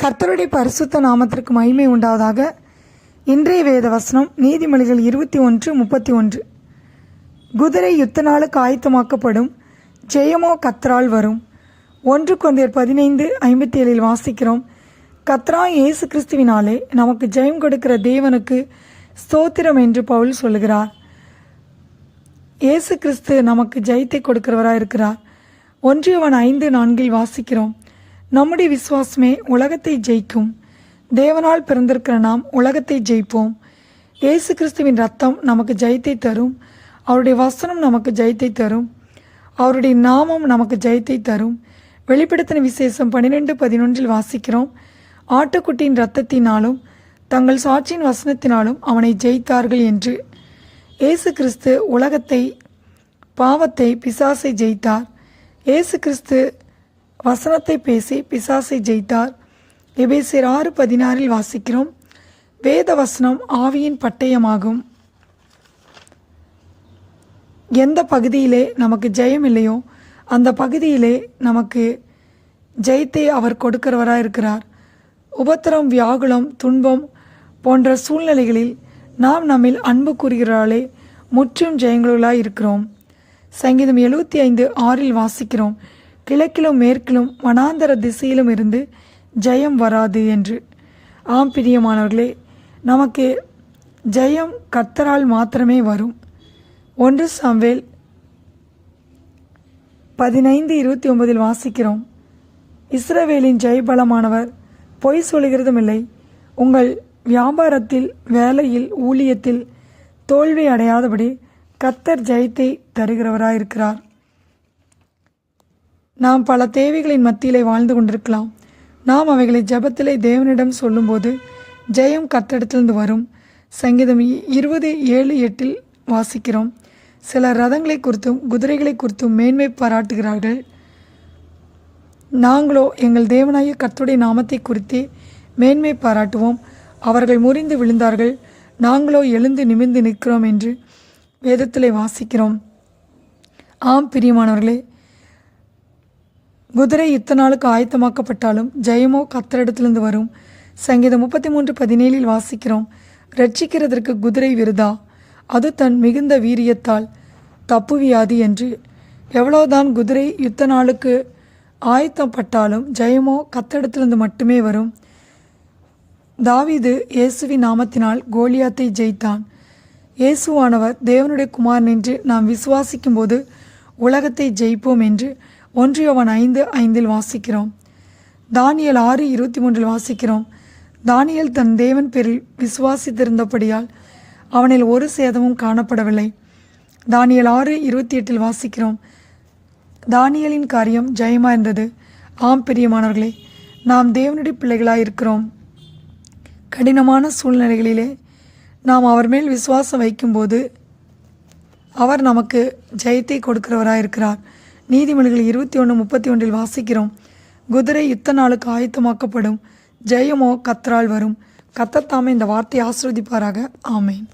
கர்த்தருடைய பரிசுத்த நாமத்திற்கு மகிமை உண்டாவதாக இன்றைய வேத வசனம் நீதிமொழிகள் இருபத்தி ஒன்று முப்பத்தி ஒன்று. குதிரை யுத்த நாளுக்கு ஆயத்தமாக்கப்படும் ஜெயமோ கத்ரால் வரும். ஒன்று கொண்டேர் பதினைந்து ஐம்பத்தி ஏழில் வாசிக்கிறோம். கத்ரா இயேசு கிறிஸ்துவினாலே நமக்கு ஜெயம் கொடுக்கிற தேவனுக்கு ஸ்தோத்திரம் என்று பவுல் சொல்லுகிறார். இயேசு கிறிஸ்து நமக்கு ஜெயத்தை கொடுக்கிறவராக இருக்கிறார் ஒன்றியவன் ஐந்து நான்கில் வாசிக்கிறோம். நம்முடைய விசுவாசமே உலகத்தை ஜெயிக்கும். தேவனால் பிறந்திருக்கிற நாம் உலகத்தை ஜெயிப்போம். இயேசு கிறிஸ்துவின் ரத்தம் நமக்கு ஜெயத்தை தரும். அவருடைய வசனம் நமக்கு ஜெயத்தை தரும். அவருடைய நாமம் நமக்கு ஜெயத்தை தரும். வெளிப்படுத்தின விசேஷம் பன்னிரெண்டு பதினொன்றில் வாசிக்கிறோம். ஆட்டுக்குட்டியின் இரத்தத்தினாலும் தங்கள் சாட்சியின் வசனத்தினாலும் அவனை ஜெயித்தார்கள் என்று. இயேசு கிறிஸ்து உலகத்தை பாவத்தை பிசாசை ஜெயித்தார். இயேசு கிறிஸ்து வசனத்தை பேசி பிசாசை ஜெயித்தார். எபேசியர் ஆறு பதினாறில் வாசிக்கிறோம். வேத வசனம் ஆவியின் பட்டயமாகும். எந்த பகுதியிலே நமக்கு ஜெயம் இல்லையோ அந்த பகுதியிலே நமக்கு ஜெயத்தை அவர் கொடுக்கிறவராக இருக்கிறார். உபத்திரம் வியாகுலம் துன்பம் போன்ற சூழ்நிலைகளில் நாம் நம்மில் அன்பு கூறுகிறாளே முற்றும் ஜெயங்களுளாக இருக்கிறோம். சங்கீதம் எழுபத்தி ஐந்து ஆறில் வாசிக்கிறோம். கிழக்கிலும் மேற்கிலும் வனாந்தர திசையிலும் இருந்து ஜெயம் வராது என்று. ஆம் பிரியமானவர்களே நமக்கு ஜெயம் கர்த்தரால் மாத்திரமே வரும். ஒன்று சாம்வேல் பதினைந்து இருபத்தி ஒன்பதில் வாசிக்கிறோம். இஸ்ரவேலின் ஜெயபலமானவர் பொய் சொல்கிறதும் இல்லை. உங்கள் வியாபாரத்தில் வேலையில் ஊழியத்தில் தோல்வி அடையாதபடி கத்தர் ஜெயத்தை தருகிறவராயிருக்கிறார். நாம் பல தேவைகளின் மத்தியிலே வாழ்ந்து கொண்டிருக்கலாம். நாம் அவைகளை ஜபத்திலே தேவனிடம் சொல்லும்போது ஜெயம் கத்தடத்திலிருந்து வரும். சங்கீதம் இ- இருபது ஏழு எட்டில் வாசிக்கிறோம். சில ரதங்களை குறித்தும் குதிரைகளை குறித்தும் மேன்மை பாராட்டுகிறார்கள். நாங்களோ எங்கள் தேவனாய கர்த்தருடைய நாமத்தை குறித்து மேன்மை பாராட்டுவோம். அவர்கள் முறிந்து விழுந்தார்கள். நாங்களோ எழுந்து நிமிர்ந்து நிற்கிறோம் என்று வேதத்திலே வாசிக்கிறோம். ஆம் பிரியமானவர்களே குதிரை யுத்த நாளுக்கு ஆயத்தமாக்கப்பட்டாலும் ஜெயமோ கத்தரிடத்திலிருந்து வரும். சங்கீதம் முப்பத்தி மூன்று பதினேழில் வாசிக்கிறோம். ரட்சிக்கிறதற்கு குதிரை விருதா? அது தன் மிகுந்த வீரியத்தால் தப்புவியாது என்று. எவ்வளவுதான் குதிரை யுத்த நாளுக்கு ஆயத்தப்பட்டாலும் ஜெயமோ கத்தடத்திலிருந்து மட்டுமே வரும். தாவீது இயேசுவின் நாமத்தினால் கோலியாத்தை ஜெயித்தான். இயேசுவானவர் தேவனுடைய குமாரன் என்று நாம் விசுவாசிக்கும்போது உலகத்தை ஜெயிப்போம் என்று ஒன்றியவன் ஐந்து ஐந்தில் வாசிக்கிறோம். தானியல் ஆறு இருபத்தி மூன்றில் வாசிக்கிறோம். தானியல் தன் தேவன் பேரில் விசுவாசித்திருந்தபடியால் அவனில் ஒரு சேதமும் காணப்படவில்லை. தானியல் ஆறு இருபத்தி எட்டில் வாசிக்கிறோம். தானியலின் காரியம் ஜெயமா இருந்தது ஆம் பெரியமானவர்களே நாம் தேவனுடைய பிள்ளைகளாக இருக்கிறோம் கடினமான சூழ்நிலைகளிலே நாம் அவர் மேல் விசுவாசம் வைக்கும்போது அவர் நமக்கு ஜெயத்தை கொடுக்கிறவராக இருக்கிறார் நீதிமொழிகள் இருபத்தி ஒன்று முப்பத்தி ஒன்றில் வாசிக்கிறோம். குதிரை யுத்த நாளுக்கு ஆயத்தமாக்கப்படும். ஜெயமோ கத்தரால் வரும். கத்தத்தாமே இந்த வார்த்தையை ஆசிர்வதிப்பாராக ஆமேன்.